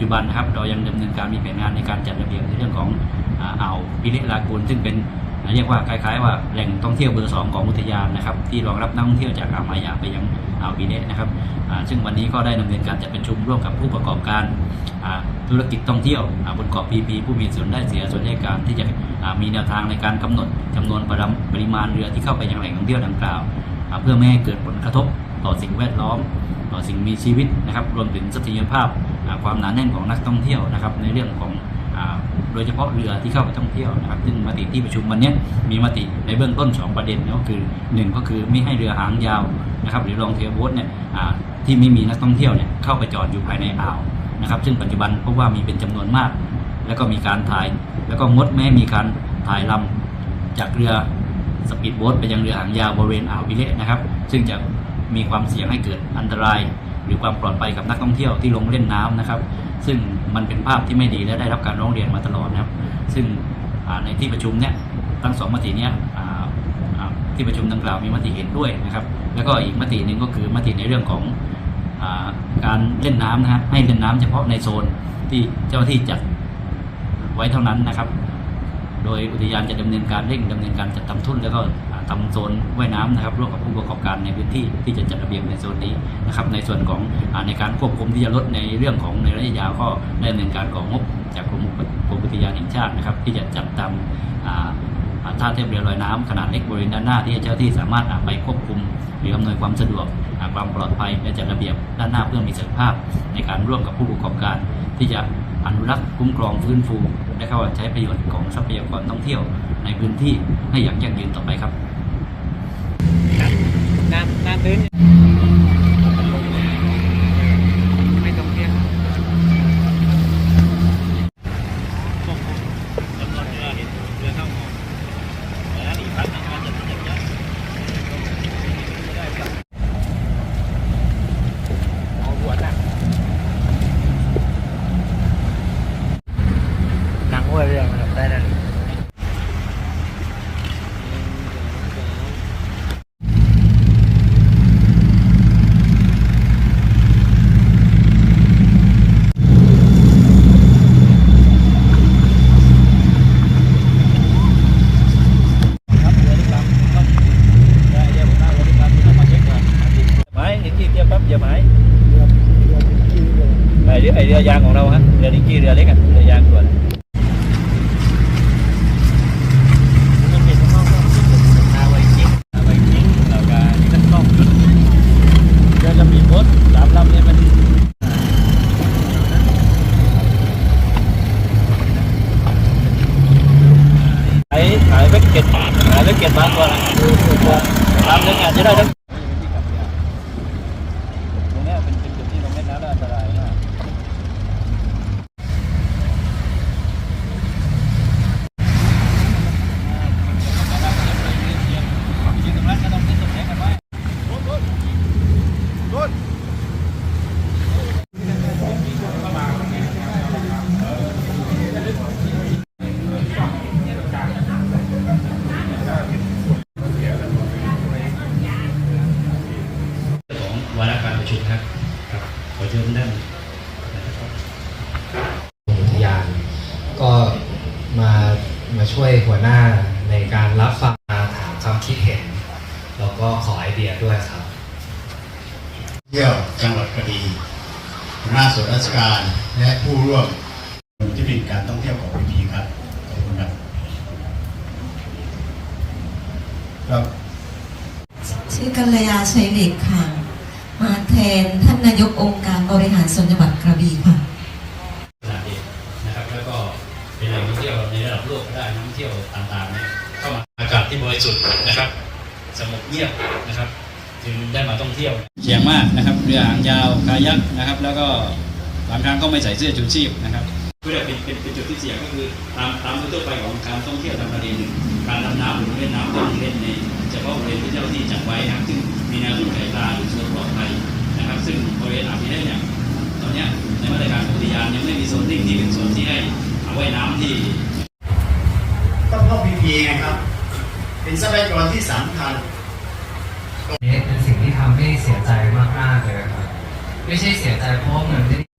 จุบันนะครับเรายังดำเนินการมีแผนงานในการจัดระเบียบในเรื่องของอ่าวปิเละลากูนซึ่งเป็นอ่าเรียกว่าคล้ายๆว่าแหล่งท่องเที่ยวเบอร์สองของอุทยานนะครับที่รองรับนักท่องเที่ยวจากอ่าวมายาไปยังอ่าวปิเละนะครับซึ่งวันนี้ก็ได้ดำเนินการจัดประชุมร่วมกับผู้ประกอบการธุรกิจท่องเที่ยวบนเกาะพีพีผู้มีส่วนได้เสียส่วนได้การที่จะมีแนวทางในการกำหนดจำนวนปริมาณปริมาณเรือที่เข้าไปยังแหล่งท่องเที่ยวดังกล่าว เพื่อไม่ให้เกิดผลกระทบต่อสิ่งแวดล้อม สิ่งมีชีวิตนะครับรวมถึงทรัพยภาพความหนาแน่นของนักท่องเที่ยวนะครับในเรื่องของโดยเฉพาะเรือที่เข้าไปท่องเที่ยวนะครับซึ่งมติที่ประชุมวันนี้มีมติในเบื้องต้น 2 ประเด็นก็คือ 1 ก็คือไม่ให้เรือหางยาวนะครับหรือรองเทลโบ๊ทเนี่ยที่ไม่มีนักท่องเที่ยวเนี่ยเข้าไปจอดอยู่ภายในอ่าวนะครับซึ่งปัจจุบันพบว่ามีเป็นจำนวนมาก แล้วก็มีการถ่าย แล้วก็งดไม่ให้มีการถ่ายลำจากเรือสปีดโบ๊ทไปยังเรือหางยาวบริเวณอ่าววิเละนะครับ ซึ่งจะ มีความเสี่ยงให้เกิดอันตราย หรือความปลอดภัยกับนักท่องเที่ยวที่ลงเล่นน้ำนะครับ ซึ่งมันเป็นภาพที่ไม่ดีและได้รับการร้องเรียนมาตลอดนะครับ ซึ่งในที่ประชุมเนี่ยทั้งสองมติเนี้ยที่ประชุมดังกล่าวมีมติเห็นด้วยนะครับ แล้วก็อีกมติหนึ่งก็คือมติในเรื่องของอการเล่นน้ำนะฮะให้เล่นน้ำเฉพาะในโซนที่เจ้าที่จัดไว้เท่านั้นนะครับ โดยอุทยานจะดำเนินการเร่งดำเนินการจัดทำทุ่นแล้วก็ อ่าทำโซนว่ายน้ำนะครับร่วมกับผู้ประกอบการในพื้นที่ที่จะจัดระเบียบในโซนนี้นะครับในส่วนของในการควบคุมที่จะลดในเรื่องของในระยะยาวก็ได้ดำเนินการของงบจากกรมอุกรมอุทยานแห่งชาตินะครับที่จะจัดทำท่าเทียบเรือลอยน้ำขนาดเล็กบริเวณด้านหน้าที่เจ้าที่สามารถไปควบคุมหรืออำนวยความสะดวกความปลอดภัยและจัดระเบียบด้านหน้าเพื่อมีศักยภาพ ในการร่วมกับผู้ประกอบการ ที่จะอนุรักษ์คุ้มครองฟื้นฟู และเข้าใช้ประโยชน์ของทรัพยากรท่องเที่ยว ในพื้นที่ให้อย่างยั่งยืนต่อไปครับ น้ำน้ำตื้นไม่ต้องเที่ยว จำนวนเรือเห็นเรือเข้าหมอกแต่ละอีกครั้งในการจัดระเบียบเยอะ เอาหัวหนักหนังหัวเรื่องมันได้แล้ว ครับเรือทุกลำต้องได้เรียกผมหน้าเรือทุกลำต้องมาเช็คก่อนไม้ ลิงกี้เทียบครับเหยียบไม้ไอเรือไอเรือยางของเร นนะครับอุทยานก็มามาช่วยหัวหน้าในการรับฟังมาถามความคิดเห็น แล้วก็ขอไอเดียด้วยครับ เที่ยวจังหวัดกระบี่หัวหน้าส่วนราชการและผู้ร่วมที่ดินการท่องเที่ยวของพีพีครับขอบคุณครับครับชื่อกัลยาชัยเด็กค่ะ มาแทนท่านนายกองค์การบริหารส่วนจังหวัดกระบี่ค่ะขนาดเด็กนะครับแล้วก็เป็นแหล่งท่องเที่ยวในระดับโลกก็ได้นักท่องเที่ยวต่างๆเนี่ยเข้ามาอากาศที่บริสุทธิ์นะครับสงบเงียบนะครับ จึงได้มาท่องเที่ยวเฉียงมากนะครับเรือหางยาวคายักนะครับ แล้วก็บางครั้งก็ไม่ใส่เสื้อชูชีพนะครับเพื่อเป็นเป็นเป็นจุดที่เสี่ยงก็คือตามตามทั่วไปของการท่องเที่ยวทางทะเลหนึ่งการดำน้ำหรือเล่นน้ำต้องเล่นในเฉพาะบริเวณที่เจ้าหน้าที่จัดไว้นะครับซึ่ง มีแนวสุดสายตาหรือส่วนปลอดภัยนะครับ ซึ่งบริเวณอ่าวพิเรนเนี่ยตอนเนี้ยในมาตรการของอุทยานยังไม่มีโซนนิ่งที่เป็นโซนที่ให้เอาไว้น้ำที่ต้องเข้าพีพีไงครับ เป็นทรัพยากรที่สำคัญนี่เป็นสิ่งที่ทำให้เสียใจมากๆเลยครับ ไม่ใช่เสียใจเพราะว่าเงินไม่ได้